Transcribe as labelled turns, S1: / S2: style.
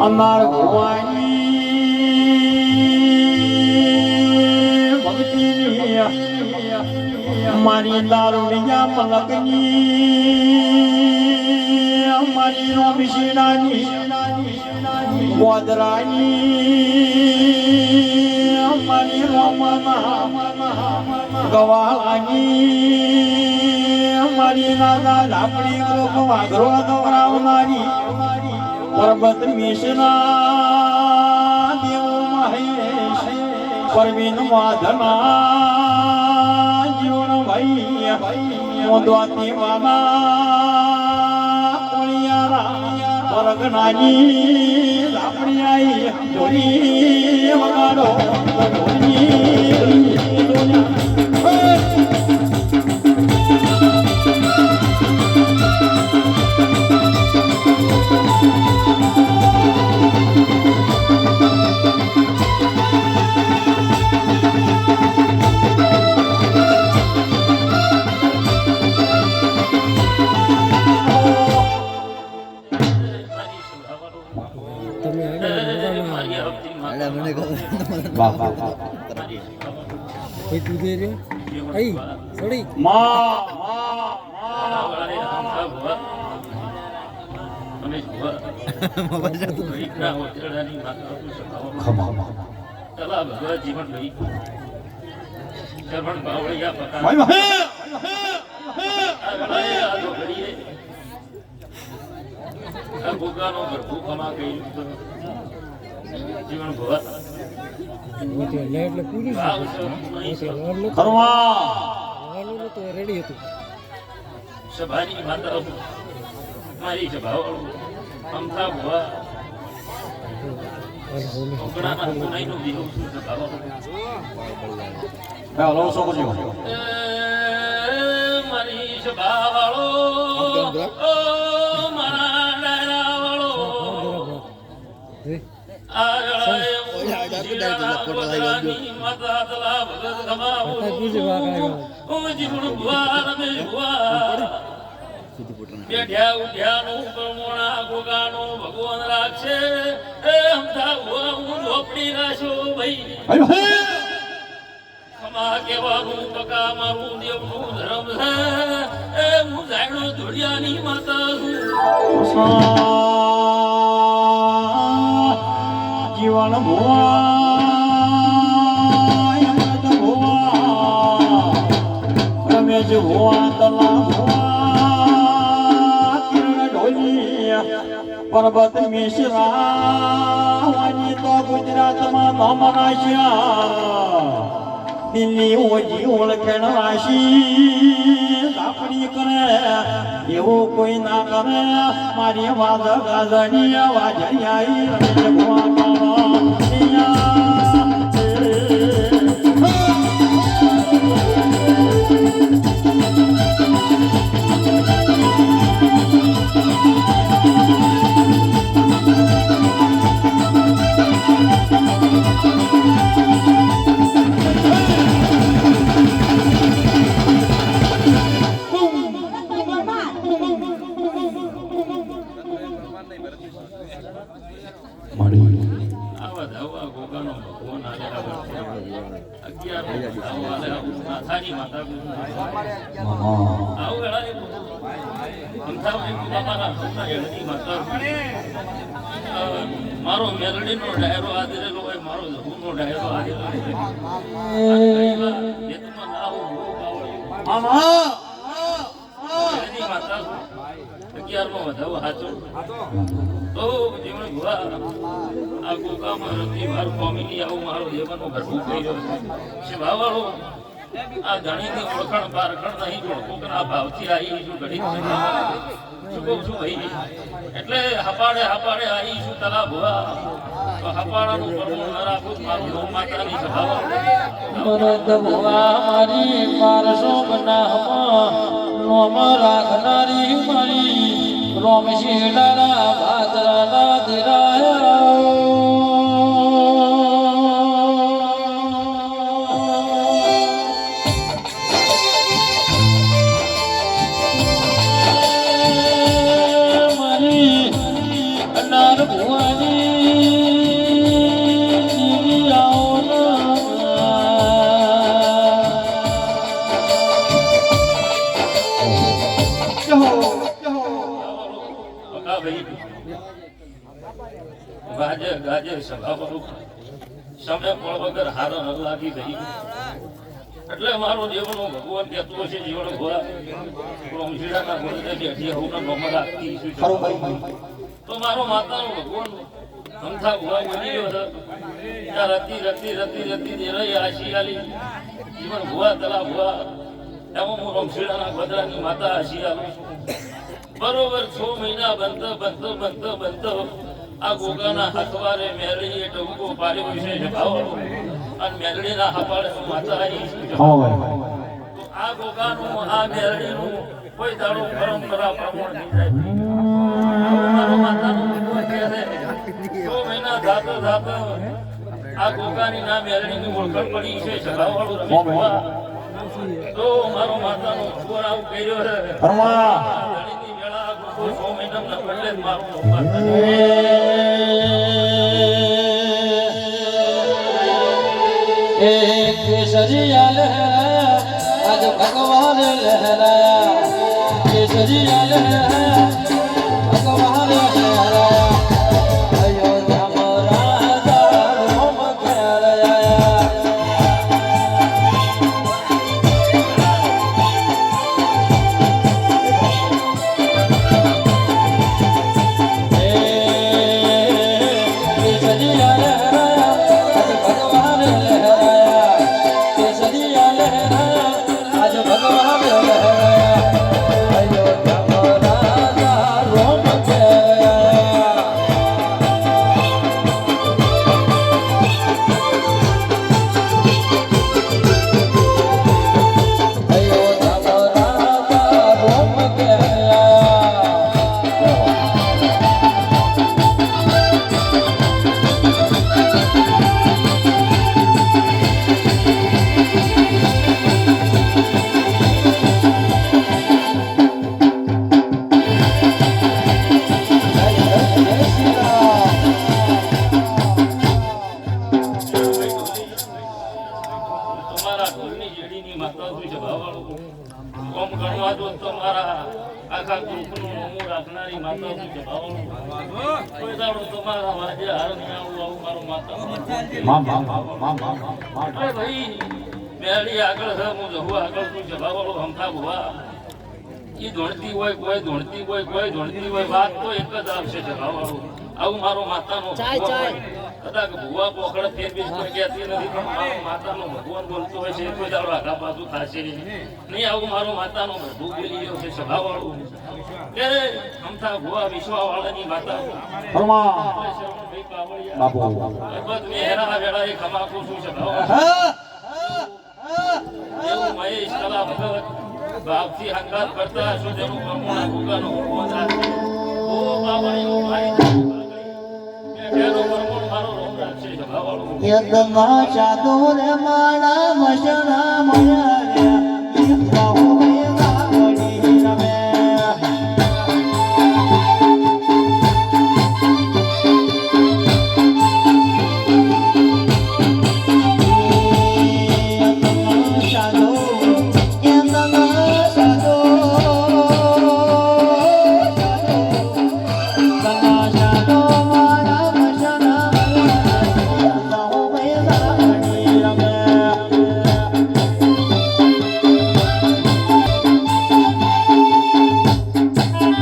S1: અમાર ભુવાની ભક્તિની મારી દારૂડિયા પલકની, અમારી રોમિશીનાની ગોદરાની, અમારી રોમના ગવાળાની અમારી દાદા ઝાપડી ગ્રુપ વાઘરો દોરાવનારી પર્વત મિશ્રા દેવ મહેશ પરવીન વાધના જીવન ભાઈ મોદવાતી મામા કોળિયારા પરગનાની લાપડી આઈ ઢોલી વગાડો ઢોલી
S2: કોઈ દૂધે રે આઈ સોડી
S1: માં ભાઈ ભાઈ
S3: જીવન ભવા
S2: એટલે એટલે પૂરી વારનું નતું રેડી હતું
S3: સભાની માતા મારી સભાવાળું ભવા સભાવાળો બેઠ્યા ઉઠ્યાનું પ્રમોણા ગોગાનું ભગવાન રાખશે એ અમથા ભુવા હું ઝોપડી રાશો ભાઈ ખમા કેવાનું બકા મારું દેવનું ધર્મ છે એ હું જાણો ધોળિયાની માતા છું
S1: જીવન ભુવા અમૃત ભુવા રમેશ ભુવા તલા ભુવા કિરણ ઢોલી પર્વત મિશ્રા વાની તો ગુજરાતમાં નામ રાશ્યા દિલ્હી ઓજી ઓળખેણ રાશી આપણી કરે, એવું કોઈ ના કરે. મારી વાદ ગાજણી વાજણી
S3: આવા માથાની માતા આવું મારો જહુ ડાયરો મારો ધહુનો ડાયરો આદરેલો હોય વાર હેતુમાં ના માતા છું. અગિયારમો વધાવો હાચો તો જીવન ગુવા આ ગોગામાં રતી વાર ફોમિલી આવું મારો જીવનનો ગર્ભું કર્યો છે શિવાવાળો આ ધણીની ઓળખાણ પારખણ નહીં, પણ કોકના ભાવથી આવી છું? ઘડી શું કહું ભાઈ? એટલે હપાડે હપાડે આવી છું તલા ભુવા નોમ
S1: રાખનારી મારી. રોમ શેડાના
S3: સમય પળ વગર હારો ન લાગી ગઈ એટલે મારું જીવનનું ભગવાન કહેતો છે જીવન ઘોડા રોમશીડાના ગોળે બેઠી હું આપતી તો મારો માતાનું ભગવાન હમથા ભુવા બની ગયો છે ત્યાં રતી રતી રતી રતી દેરાઈ આશી આલી. જીવન ભુવા તલા ભુવા એમાં હું રમશીડાના ગોદરાની માતા આશી આલું બરોબર છ મહિના બનતો બનતો બનતો બનતો. આ ગોગાના હાથવારે મેરડી એ ટૂંકો પાડ્યો છે. જગાવો અને મેરડીના હપાડે હું માતા આવી તો આ ગોગાનું આ મેરડીનું કોઈ દાડો પરંપરા પ્રમાણ નહીં જાય માતાનું છે, મહિના જાતો જાતો આ ગોગાની ના મેરડીની ઓળખાણ પડી છે. તો મારો માતાનો ભગવાન કર્યો છે. ગોગો છ મહિનાના બદલે જ મારું
S2: એક કેસરિયા લહેરાયા આજ ભગવાન લહેરાયા કેસરિયા લહેરાયા લહેરાયા
S3: ભાઈ મેળી આગળ છે હું જહુ આગળ ભાવવાળું હમથા ભુવા ઈ ધોણતી હોય કોઈ ધોણતી હોય કોઈ ધોણતી હોય વાત તો એક જ આવશે છે ભાવવાળું આવું મારો માતાનો. કદાચ ભુવા પોખડ ફેર બીજ કોઈ કહેતી નથી પણ મારો માતાનો ભગવાન બોલતો હોય છે કોઈ તારો આગા પાછું થશે નહીં. આવું મારો માતાનો બધું બોલી રહ્યો છે સભાવાળું. કે અમથા ભુવા વિશ્વાવાળાની માતા ભાવથી હંગાત કરતા હશો તેનું પ્રમાણ ભોગાનો ઓ
S1: યદમાં ચાતુર માળા મશણા મળ્યા